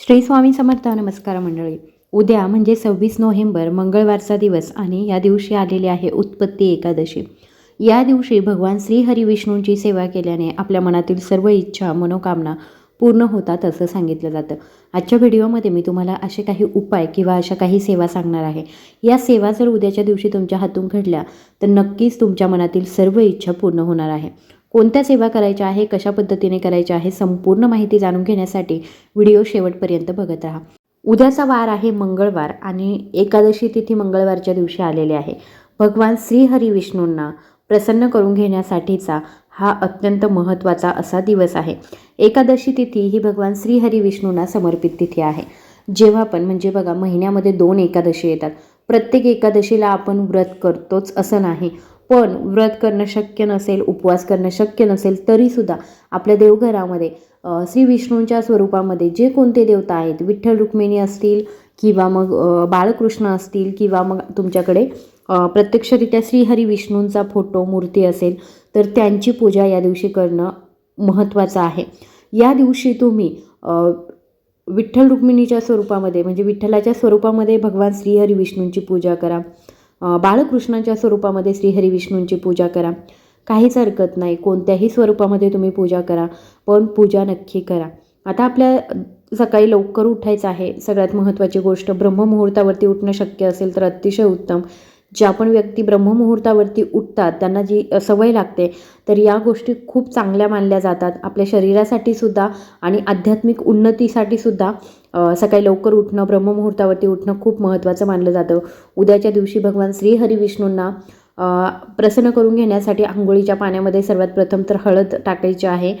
श्री स्वामी समर्थ नमस्कार मंडळी. उद्या म्हणजे सव्वीस नोव्हेंबर मंगळवारचा दिवस आणि या दिवशी आलेली आहे उत्पत्ती एकादशी. या दिवशी भगवान श्री हरी विष्णूंची सेवा केल्याने आपल्या मनातील सर्व इच्छा मनोकामना पूर्ण होतात असं सांगितलं जातं. आजच्या व्हिडिओमध्ये मी तुम्हाला असे काही उपाय किंवा अशा काही सेवा सांगणार आहे. या सेवा जर उद्याच्या दिवशी तुमच्या हातून घडल्या तर नक्कीच तुमच्या मनातील सर्व इच्छा पूर्ण होणार आहे. कोणत्या सेवा करायच्या आहे कशा पद्धतीने करायच्या आहे संपूर्ण माहिती जाणून घेण्यासाठी व्हिडिओ शेवटपर्यंत बघत राहा. उद्याचा वार आहे मंगळवार आणि एकादशी तिथी मंगळवारच्या दिवशी आलेली आहे. भगवान श्रीहरी विष्णूंना प्रसन्न करून घेण्यासाठीचा हा अत्यंत महत्त्वाचा असा दिवस आहे. एकादशी तिथी ही भगवान श्रीहरी विष्णूंना समर्पित तिथी आहे. जेव्हा पण म्हणजे बघा महिन्यामध्ये दोन एकादशी येतात. प्रत्येक एकादशीला आपण व्रत करतोच असं नाही. पण व्रत करणं शक्य नसेल उपवास करणं शक्य नसेल तरीसुद्धा आपल्या देवघरामध्ये श्री विष्णूंच्या स्वरूपामध्ये जे कोणते देवता आहेत विठ्ठल रुक्मिणी असतील किंवा मग बाळकृष्ण असतील किंवा मग तुमच्याकडे प्रत्यक्षरित्या श्रीहरी विष्णूंचा फोटो मूर्ती असेल तर त्यांची पूजा या दिवशी करणं महत्त्वाचं आहे. या दिवशी तुम्ही विठ्ठल रुक्मिणीच्या स्वरूपामध्ये म्हणजे विठ्ठलाच्या स्वरूपामध्ये भगवान श्रीहरी विष्णूंची पूजा करा. बाळकृष्णाच्या स्वरूपामध्ये श्रीहरी विष्णूंची पूजा करा. काहीच हरकत नाही. कोणत्याही स्वरूपामध्ये तुम्ही पूजा करा पण पूजा नक्की करा. आता आपल्या सकाळी लवकर उठायचं आहे. सगळ्यात महत्त्वाची गोष्ट ब्रह्ममुहूर्तावरती उठणं शक्य असेल तर अतिशय उत्तम. ज्या पण व्यक्ती ब्रह्ममुहूर्तावरती उठतात त्यांना जी सवय लागते तर या गोष्टी खूप चांगल्या मानल्या जातात. आपल्या शरीरासाठी सुद्धा आणि आध्यात्मिक उन्नतीसाठी सुद्धा सकाळी लवकर उठणं ब्रह्ममुहूर्तावरती उठणं खूप महत्त्वाचं मानलं जातं. उद्याच्या दिवशी भगवान श्री प्रसन्न करून घेण्यासाठी आंघोळीच्या पाण्यामध्ये सर्वात प्रथम तर हळद टाकायची आहे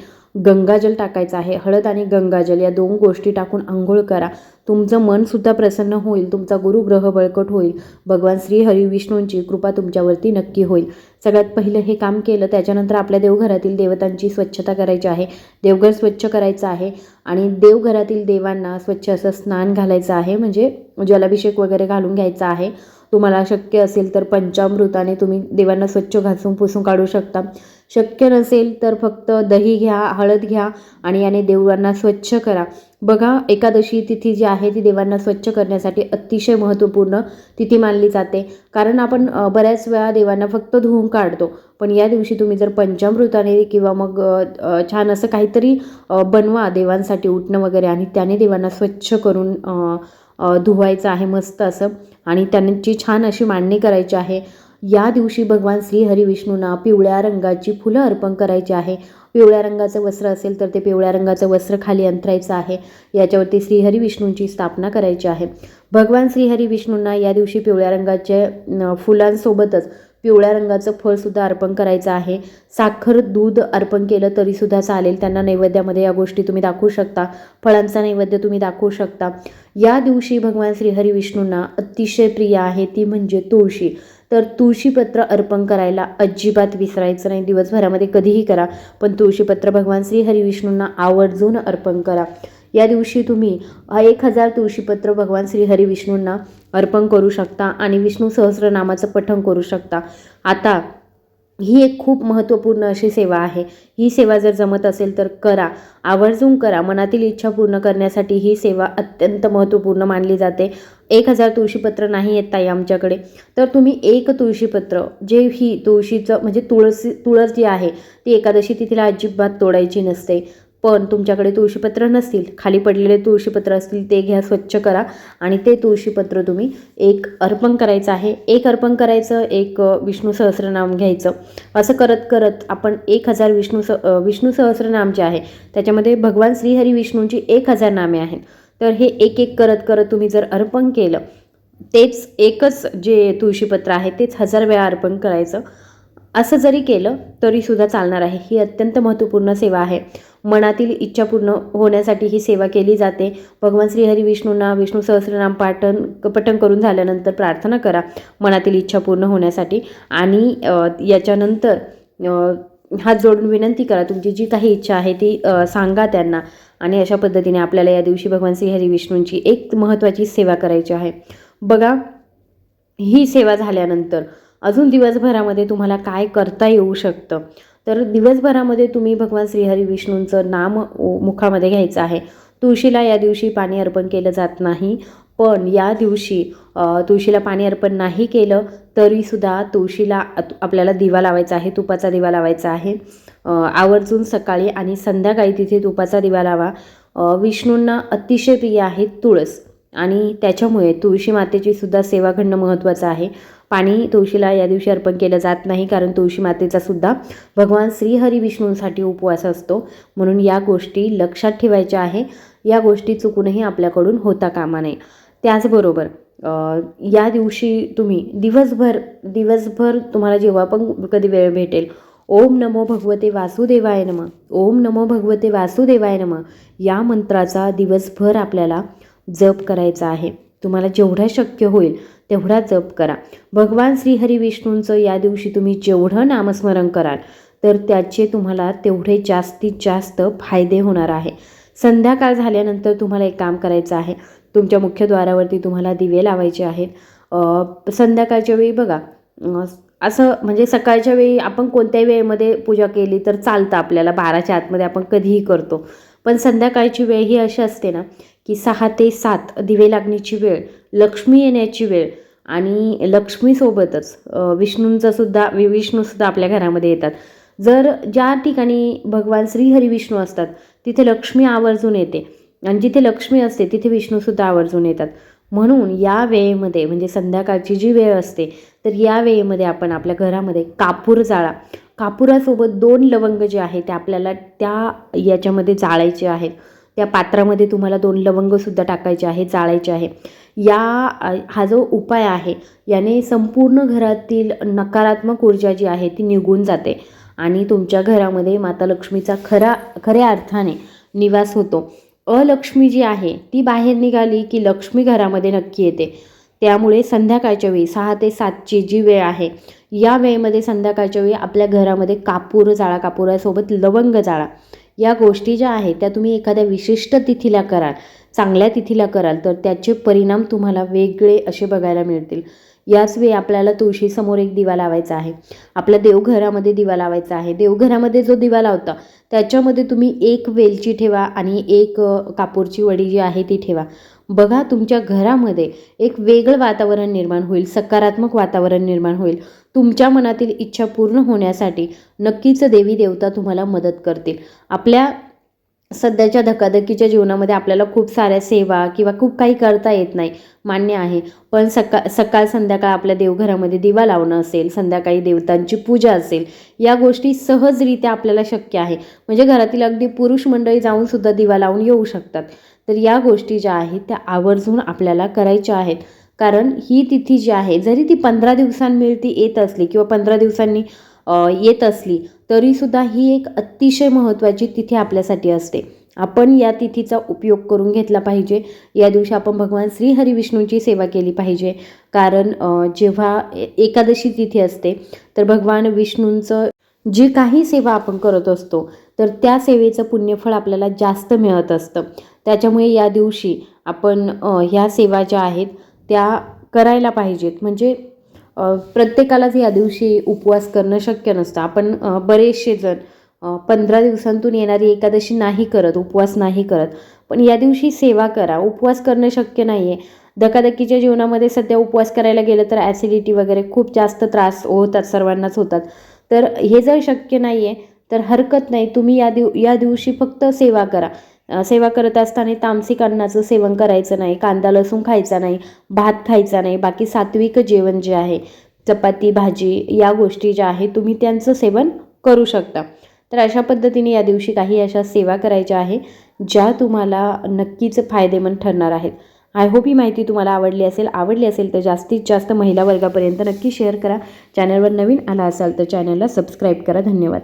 गंगाजल टाकायचं आहे. हळद आणि गंगाजल या दोन गोष्टी टाकून आंघोळ करा. तुमचं मनसुद्धा प्रसन्न होईल तुमचा गुरुग्रह बळकट होईल. भगवान श्री हरी विष्णूंची कृपा तुमच्यावरती नक्की होईल. सगळ्यात पहिलं हे काम केलं त्याच्यानंतर आपल्या देवघरातील देवतांची स्वच्छता करायची आहे. देवघर स्वच्छ करायचं आहे आणि देवघरातील देवांना स्वच्छ असं स्नान घालायचं आहे म्हणजे जलाभिषेक वगैरे घालून घ्यायचा आहे. तुम्हाला शक्य असेल तर पंचामृताने तुम्ही देवांना स्वच्छ घासून पुसून काढू शकता. शक्य नसेल तर फक्त दही घ्या हळद घ्या आणि याने देवांना स्वच्छ करा. बघा एकादशी तिथी जी आहे ती देवांना स्वच्छ करण्यासाठी अतिशय महत्त्वपूर्ण तिथी मानली जाते. कारण आपण बऱ्याच वेळा देवांना फक्त धुवून काढतो. पण या दिवशी तुम्ही जर पंचामृताने किंवा मग छान असं काहीतरी बनवा देवांसाठी उठणं वगैरे आणि त्याने देवांना स्वच्छ करून धुवायचं आहे मस्त असं. आणि त्यांची छान अशी मांडणी करायची आहे. या दिवशी भगवान श्रीहरी विष्णूंना पिवळ्या रंगाची फुलं अर्पण करायची आहे. पिवळ्या रंगाचं वस्त्र असेल तर ते पिवळ्या रंगाचं वस्त्र खाली अंतरायचं आहे. याच्यावरती श्रीहरी विष्णूंची स्थापना करायची आहे. भगवान श्रीहरी विष्णूंना या दिवशी पिवळ्या रंगाचे फुलांसोबतच पिवळ्या रंगाचं फळसुद्धा अर्पण करायचं आहे. साखर दूध अर्पण केलं तरीसुद्धा चालेल. त्यांना नैवेद्यामध्ये या गोष्टी तुम्ही दाखवू शकता. फळांचा नैवेद्य तुम्ही दाखवू शकता. या दिवशी भगवान श्रीहरी विष्णूंना अतिशय प्रिय आहे ती म्हणजे तुळशी. तर तुळशीपत्र अर्पण करायला अजिबात विसरायचं नाही. दिवसभरामध्ये कधीही करा पण तुळशीपत्र भगवान श्री हरिविष्णूंना आवर्जून अर्पण करा. या दिवशी तुम्ही एक हजार तुळशीपत्र भगवान श्रीहरी विष्णूंना अर्पण करू शकता आणि विष्णू सहस्रनामाचं पठण करू शकता. आता ही एक खूप महत्त्वपूर्ण अशी सेवा आहे. ही सेवा जर जमत असेल तर करा. आवर्जून करा. मनातील इच्छा पूर्ण करण्यासाठी ही सेवा अत्यंत महत्त्वपूर्ण मानली जाते. एक हजार तुळशीपत्र नाही येत ताई आमच्याकडे. तर तुम्ही एक तुळशीपत्र जे ही तुळशीचं म्हणजे तुळसी तुळस जी आहे ती एकादशी तिथीला अजिबात तोडायची नसते. पण तुमच्याकडे तुळशीपत्र नसतील. खाली पडलेले तुळशीपत्र असतील ते घ्या स्वच्छ करा. आणि ते तुळशीपत्र तुम्ही एक अर्पण करायचं आहे. एक अर्पण करायचं एक विष्णू सहस्रनाम घ्यायचं. असं करत करत आपण एक हजार विष्णू स विष्णू सहस्रनाम जे आहे त्याच्यामध्ये भगवान श्रीहरी विष्णूंची एक हजार नामे आहेत. तर हे एक एक करत करत तुम्ही जर अर्पण केलं तेच एकच जे तुळशीपत्र आहे तेच हजार वेळा अर्पण करायचं. असं जरी केलं तरीसुद्धा चालणार आहे. ही अत्यंत महत्त्वपूर्ण सेवा आहे. मनातील इच्छा पूर्ण होण्यासाठी ही सेवा केली जाते. भगवान श्रीहरी विष्णूंना विष्णू सहस्रनाम पाठन पठण करून झाल्यानंतर प्रार्थना करा. मनातील इच्छा पूर्ण होण्यासाठी. आणि याच्यानंतर हात जोडून विनंती करा. तुमची जी काही इच्छा आहे ती सांगा त्यांना. आणि अशा पद्धतीने आपल्याला या दिवशी भगवान श्रीहरी विष्णूंची एक महत्त्वाची सेवा करायची आहे. बघा ही सेवा झाल्यानंतर अजून दिवसभरामध्ये तुम्हाला काय करता येऊ शकतं? तर दिवसभरामध्ये तुम्ही भगवान श्रीहरी विष्णूंचं नाम मुखामध्ये घ्यायचं आहे. तुळशीला या दिवशी पाणी अर्पण केलं जात नाही पण या दिवशी तुळशीला पाणी अर्पण नाही केलं तरीसुद्धा तुळशीला आपल्याला दिवा लावायचा आहे तुपाचा दिवा लावायचा आहे. आवर्जून सकाळी आणि संध्याकाळी तिथे तुपाचा दिवा लावा. विष्णूंना अतिशय प्रिय आहे तुळस. आणि त्याच्यामुळे तुळशी मातेची सुद्धा सेवा घडणं महत्त्वाचं आहे. पाणी तुळशीला या दिवशी अर्पण केलं जात नाही कारण तुळशी मातेचा सुद्धा भगवान श्रीहरी विष्णूंसाठी उपवास असतो. म्हणून या गोष्टी लक्षात ठेवायच्या आहे. या गोष्टी चुकूनही आपल्याकडून होता कामा नये. त्याचबरोबर या दिवशी तुम्ही दिवसभर दिवसभर तुम्हाला जेव्हा पण कधी वेळ भेटेल ओम नमो भगवते वासुदेवाय नम ओम नमो भगवते वासुदेवाय नम या मंत्राचा दिवसभर आपल्याला जप करायचा आहे. तुम्हाला जेवढा शक्य होईल तेवढा जप करा. भगवान श्रीहरी विष्णूंचं या दिवशी तुम्ही जेवढं नामस्मरण कराल तर त्याचे तुम्हाला तेवढे जास्तीत जास्त फायदे होणार आहे. संध्याकाळ झाल्यानंतर तुम्हाला एक काम करायचं आहे. तुमच्या मुख्यद्वारावरती तुम्हाला दिवे लावायचे आहेत. संध्याकाळच्या वेळी बघा असं म्हणजे सकाळच्या वेळी आपण कोणत्याही वेळेमध्ये पूजा केली तर चालतं आपल्याला. बाराच्या आतमध्ये आपण कधीही करतो. पण संध्याकाळची वेळ ही अशी असते ना की सहा ते सात दिवे लागण्याची वेळ लक्ष्मी येण्याची वेळ आणि लक्ष्मीसोबतच विष्णूंचासुद्धा सुद्धा वि विष्णूसुद्धा आपल्या घरामध्ये येतात. जर ज्या ठिकाणी भगवान श्रीहरी विष्णू असतात तिथे लक्ष्मी आवर्जून येते आणि जिथे लक्ष्मी असते तिथे विष्णूसुद्धा आवर्जून येतात. म्हणून या वेळेमध्ये म्हणजे संध्याकाळची जी वेळ असते तर या वेळेमध्ये आपण आपल्या घरामध्ये कापूर जाळा. कापुरासोबत दोन लवंग जे आहे ते आपल्याला त्या याच्यामध्ये जाळायचे आहेत. त्या पात्रामध्ये तुम्हाला दोन लवंगसुद्धा टाकायचे आहे जाळायचे आहे या हा जो उपाय आहे याने संपूर्ण घरातील नकारात्मक ऊर्जा जी आहे ती निघून जाते. आणि तुमच्या घरामध्ये माता लक्ष्मीचा खरा खऱ्या अर्थाने निवास होतो. अलक्ष्मी जी आहे ती बाहेर निघाली की लक्ष्मी घरामध्ये नक्की येते. त्यामुळे संध्याकाळच्या वेळी सहा ते सातची जी वेळ आहे या वेळेमध्ये संध्याकाळच्या वेळी आपल्या घरामध्ये कापूर जाळा कापुरासोबत लवंग जाळा. या गोष्टी ज्या आहेत त्या तुम्ही एखाद्या विशिष्ट तिथीला कराल चांगल्या तिथीला कराल तर त्याचे परिणाम तुम्हाला वेगळे असे बघायला मिळतील. याच वेळी आपल्याला तुळशीसमोर एक दिवा लावायचा आहे. आपल्या देवघरामध्ये दिवा लावायचा आहे. देवघरामध्ये जो दिवा लावता त्याच्यामध्ये तुम्ही एक वेलची ठेवा आणि एक कापूरची वडी जी आहे ती ठेवा. बघा तुमच्या घरामध्ये एक वेगळं वातावरण निर्माण होईल सकारात्मक वातावरण निर्माण होईल. तुमच्या मनातील इच्छा पूर्ण होण्यासाठी नक्कीच देवी देवता तुम्हाला मदत करतील. आपल्या सध्याच्या धकाधकीच्या जीवनामध्ये आपल्याला खूप साऱ्या सेवा किंवा खूप काही करता येत नाही मान्य आहे. पण सका सकाळ संध्याकाळ आपल्या देवघरामध्ये दिवा लावणं असेल संध्याकाळी देवतांची पूजा असेल या गोष्टी सहजरित्या आपल्याला शक्य आहे. म्हणजे घरातील अगदी पुरुष मंडळी जाऊन सुद्धा दिवा लावून येऊ शकतात. तर या गोष्टी ज्या आहेत त्या आवर्जून आपल्याला करायच्या आहेत. कारण ही तिथी जी आहे जरी ती पंधरा दिवसांमिळती येत असली किंवा पंधरा दिवसांनी येत असली तरीसुद्धा ही एक अतिशय महत्त्वाची तिथी आपल्यासाठी असते. आपण या तिथीचा उपयोग करून घेतला पाहिजे. या दिवशी आपण भगवान श्री विष्णूंची सेवा केली पाहिजे. कारण जेव्हा एकादशी तिथी असते तर भगवान विष्णूंचं जी काही सेवा आपण करत असतो तर त्या सेवेचं पुण्यफळ आपल्याला जास्त मिळत असतं. त्याच्यामुळे या दिवशी आपण ह्या सेवा ज्या आहेत त्या करायला पाहिजेत. म्हणजे प्रत्येकालाच या दिवशी उपवास करणं शक्य नसतं. आपण बरेचसे जण पंधरा दिवसांतून येणारी एकादशी नाही करत उपवास नाही करत. पण या दिवशी सेवा करा. उपवास करणं शक्य नाही आहे धकाधकीच्या जीवनामध्ये सध्या उपवास करायला गेलं तर ॲसिडिटी वगैरे खूप जास्त त्रास होतात सर्वांनाच होतात. तर हे जर शक्य नाही आहे तर हरकत नाही. तुम्ही या दिव या दिवशी फक्त सेवा करा. सेवा करत असताना तामसिक अन्नाचं सेवन करायचं नाही कांदा लसूण खायचा नाही भात खायचा नाही बाकी सात्विक जेवण जे आहे चपाती भाजी या गोष्टी ज्या आहेत तुम्ही त्यांचं सेवन करू शकता. तर अशा पद्धतीने या दिवशी काही अशा सेवा करायच्या आहे ज्या तुम्हाला नक्कीच फायदेमंद ठरणार आहेत. आय होप ही माहिती तुम्हाला आवडली असेल. आवडली असेल तर जास्तीत जास्त महिला वर्गापर्यंत नक्की शेअर करा. चॅनलवर नवीन आला असाल तर चॅनलला सबस्क्राईब करा. धन्यवाद.